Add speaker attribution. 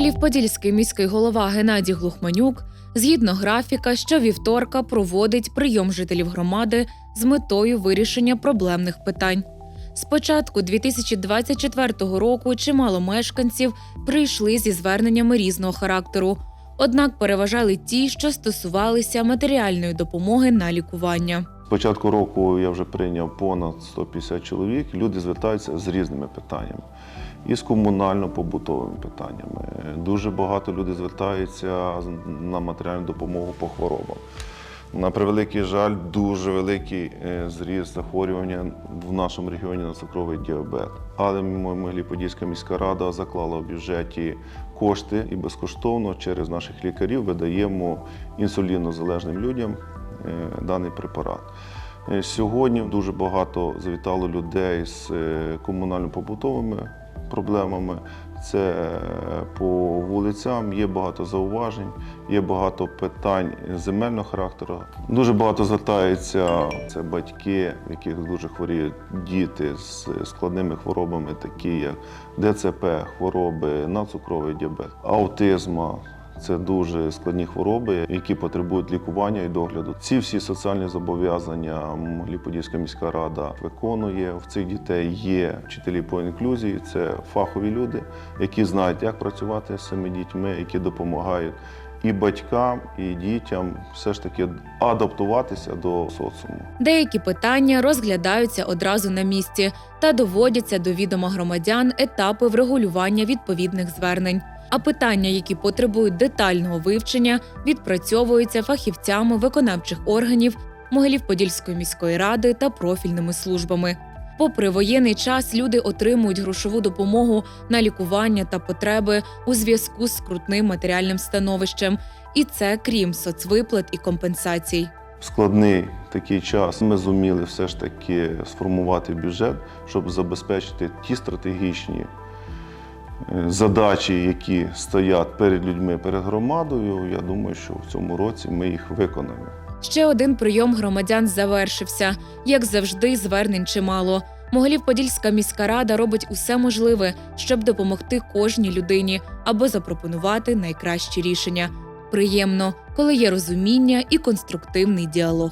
Speaker 1: Могилів-Подільський міський голова Геннадій Глухманюк згідно графіка щовівторка проводить прийом жителів громади з метою вирішення проблемних питань. З початку 2024 року чимало мешканців прийшли зі зверненнями різного характеру. Однак переважали ті, що стосувалися матеріальної допомоги на лікування.
Speaker 2: Початку року я вже прийняв понад 150 чоловік. Люди звертаються з різними питаннями. І з комунально-побутовими питаннями. Дуже багато людей звертаються на матеріальну допомогу по хворобам. На превеликий жаль, дуже великий е, зріст захворювання в нашому регіоні на цукровий діабет. Але Могилів-Подільська міська рада заклала в бюджеті кошти і безкоштовно через наших лікарів видаємо інсулінозалежним людям даний препарат. Е, Сьогодні дуже багато завітало людей з е, комунально-побутовими проблемами. Це е, по вулицям, є багато зауважень, є багато питань земельного характеру. Дуже багато звертаються це батьки, в яких дуже хворіють діти з складними хворобами, такі як ДЦП, хвороби, надцукровий діабет, аутизма. Це дуже складні хвороби, які потребують лікування і догляду. Ці всі соціальні зобов'язання Могилів-Подільська міська рада виконує. В цих дітей є вчителі по інклюзії, це фахові люди, які знають, як працювати з цими дітьми, які допомагають і батькам, і дітям все ж таки адаптуватися до соціуму.
Speaker 1: Деякі питання розглядаються одразу на місці та доводяться до відома громадян етапи врегулювання відповідних звернень. А питання, які потребують детального вивчення, відпрацьовуються фахівцями виконавчих органів Могилів-Подільської міської ради та профільними службами. Попри воєнний час, люди отримують грошову допомогу на лікування та потреби у зв'язку з скрутним матеріальним становищем, і це крім соцвиплат і компенсацій.
Speaker 2: Складний такий час ми зуміли все ж таки сформувати бюджет, щоб забезпечити ті стратегічні задачі, які стоять перед людьми, перед громадою. Я думаю, що в цьому році ми їх виконаємо.
Speaker 1: Ще один прийом громадян завершився. Як завжди, звернень чимало. Могилів-Подільська міська рада робить усе можливе, щоб допомогти кожній людині або запропонувати найкращі рішення. Приємно, коли є розуміння і конструктивний діалог.